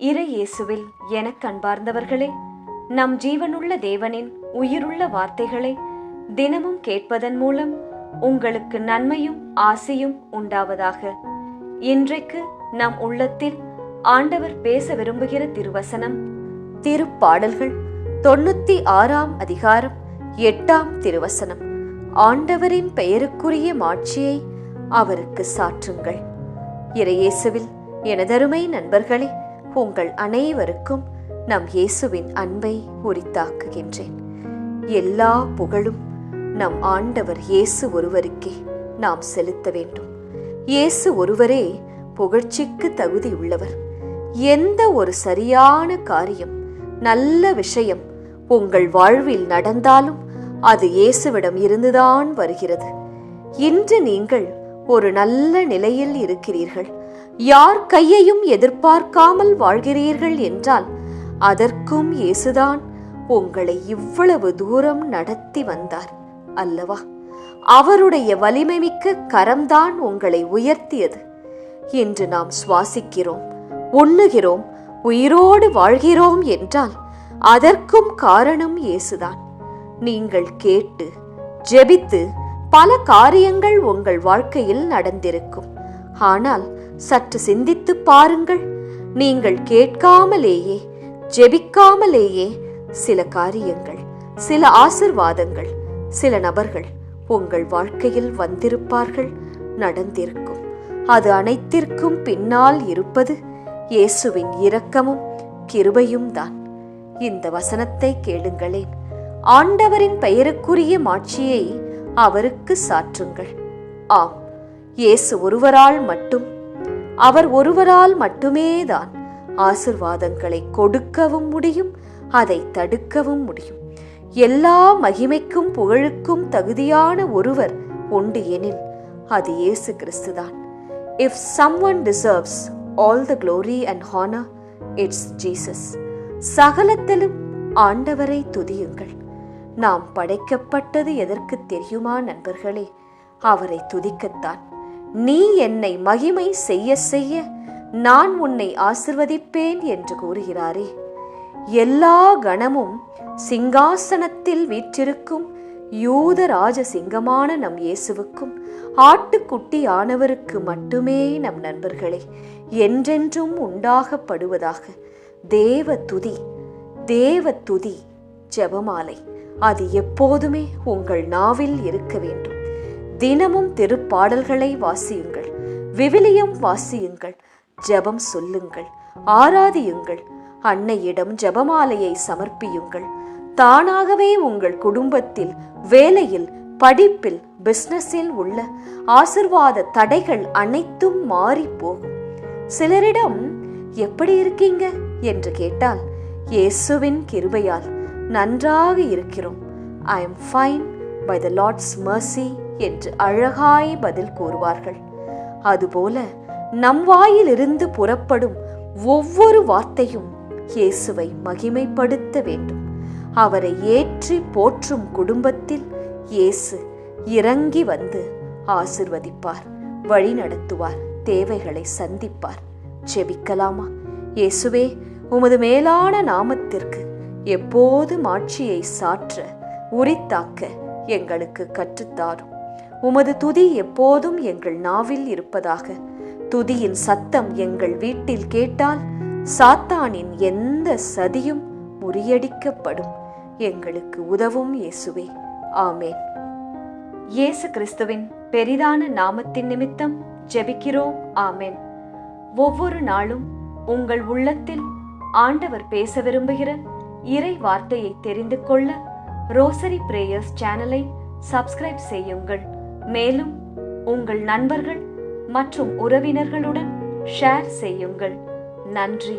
இறை இயேசுவில் எனக் கண்பார்ந்தவர்களே நம் ஜீவனுள்ள தேவனின் உயிருள்ள வார்த்தைகளை தினமும் கேட்பதன் மூலம் உங்களுக்கு நன்மையும் ஆசையும் உண்டாவதாக. இன்றைக்கு நம் உள்ளத்தில் ஆண்டவர் பேச விரும்புகிற திருவசனம் திருப்பாடல்கள் தொண்ணூத்தி ஆறாம் அதிகாரம் எட்டாம் திருவசனம். ஆண்டவரின் பெயருக்குரிய மாட்சியை அவருக்கு சாற்றுங்கள். இறையேசுவில் எனதருமை நண்பர்களே உங்கள் அனைவருக்கும் நம் இயேசுவின் அன்பை உரித்தாக்குகின்றேன். எல்லா புகழும் நம் ஆண்டவர் இயேசு ஒருவருக்கே நாம் செலுத்த வேண்டும். இயேசு ஒருவரே புகழ்ச்சிக்கு தகுதி உள்ளவர். எந்த ஒரு சரியான காரியம் நல்ல விஷயம் உங்கள் வாழ்வில் நடந்தாலும் அது இயேசுவிடம் இருந்துதான் வருகிறது. இன்று நீங்கள் ஒரு நல்ல நிலையில் இருக்கிறீர்கள். யார் கையையும் எதிர்பார்க்காமல் வாழ்கிறீர்கள் என்றால் அதற்கும் இயேசுதான் உங்களை இவ்வளவு தூரம் நடத்தி வந்தார் அல்லவா? அவருடைய வலிமைமிக்க கரம்தான் உங்களை உயர்த்தியது. இன்று நாம் சுவாசிக்கிறோம் உண்ணுகிறோம் உயிரோடு வாழ்கிறோம் என்றால் அதற்கும் காரணம் இயேசுதான். நீங்கள் கேட்டு ஜெபித்து பல காரியங்கள் உங்கள் வாழ்க்கையில் நடந்திருக்கும். ஆனால் சற்று சிந்தித்து பாருங்கள். நீங்கள் கேட்காமலேயே ஜெபிக்காமலேயே சில காரியங்கள் சில ஆசிர்வாதங்கள் சில நபர்கள் உங்கள் வாழ்க்கையில் வந்திருப்பார்கள் நடந்திருக்கும். அது அனைத்திற்கும் பின்னால் இருப்பது இயேசுவின் இரக்கமும் கிருபையும் தான். இந்த வசனத்தை கேளுங்களேன். ஆண்டவரின் பெயருக்குரிய மாட்சியை அவருக்கு சாற்றுங்கள். ஆம் இயேசு ஒருவரால் மட்டும் அவர் ஒருவரால் மட்டுமேதான் ஆசிர்வாதங்களை கொடுக்கவும் முடியும் அதை தடுக்கவும் முடியும். எல்லா மகிமைக்கும் புகழுக்கும் தகுதியான ஒருவர் உண்டு எனில் அது இயேசு கிறிஸ்துதான். If someone deserves all the glory and honour it's Jesus சகலத்திலும் ஆண்டவரை துதியுங்கள். நாம் படைக்கப்பட்டது எதற்கு தெரியுமா நண்பர்களே? அவரை துதிக்கத்தான். நீ என்னை மகிமை செய்ய செய்ய நான் உன்னை ஆசிர்வதிப்பேன் என்று கூறுகிறாரே. எல்லா கணமும் சிங்காசனத்தில் வீற்றிருக்கும் யூத ராஜ சிங்கமான நம் இயேசுவுக்கும் ஆட்டுக்குட்டி ஆனவருக்கு மட்டுமே நம் நண்பர்களே என்றென்றும் உண்டாகப்படுவதாக தேவ துதி தேவ துதி ஜெபமாலை அது எப்போதுமே உங்கள் நாவில் இருக்க வேண்டும். தினமும் திருப்பாடல்களை வாசியுங்கள். விவிலியம் வாசியுங்கள். ஜெபம் சொல்லுங்கள். ஆராதியுங்கள். அன்னையிடம் ஜெபமாலையை சமர்ப்பியுங்கள். தானாகவே உங்கள் குடும்பத்தில் வேலையில் படிப்பில் பிசினஸில் உள்ள ஆசிர்வாத தடைகள் அனைத்தும் மாறி போகும் சிலரிடம் எப்படி இருக்கீங்க? என்று கேட்டால் இயேசுவின் கிருபையால் நன்றாக இருக்கிறோம். I am fine by the Lord's mercy என்று அழகாய் பதில் கூறுவார்கள். அதுபோல நம் வாயிலிருந்து புறப்படும் ஒவ்வொரு வார்த்தையும் இயேசுவை மகிமைப்படுத்த வேண்டும். அவரை ஏற்றி போற்றும் குடும்பத்தில் இயேசு இறங்கி வந்து ஆசிர்வதிப்பார் வழி நடத்துவார் தேவைகளை சந்திப்பார். ஜெபிக்கலாமா? இயேசுவே உமது மேலான நாமத்திற்கு எப்போது மாட்சியை சாற்ற உரித்தாக்க எங்களுக்கு கற்றுத்தாரும். உமது துதி எப்போதும் எங்கள் நாவில் இருப்பதாக. துதியின் சத்தம் எங்கள் வீட்டில் கேட்டால் சாத்தானின் எந்த சதியும் முறியடிக்கப்படும். எங்களுக்கு உதவும் இயேசுவே. ஆமேன். இயேசு கிறிஸ்துவின் பெரிதான நாமத்தின் நிமித்தம் ஜெபிக்கிறோம். ஆமேன். ஒவ்வொரு நாளும் உங்கள் உள்ளத்தில் ஆண்டவர் பேச விரும்புகிற இறை வார்த்தையை தெரிந்து கொள்ள ரோசரி பிரேயர்ஸ் சேனலை சப்ஸ்கிரைப் செய்யுங்கள். மேலும் உங்கள் நண்பர்கள் மற்றும் உறவினர்களுடன் ஷேர் செய்யுங்கள். நன்றி.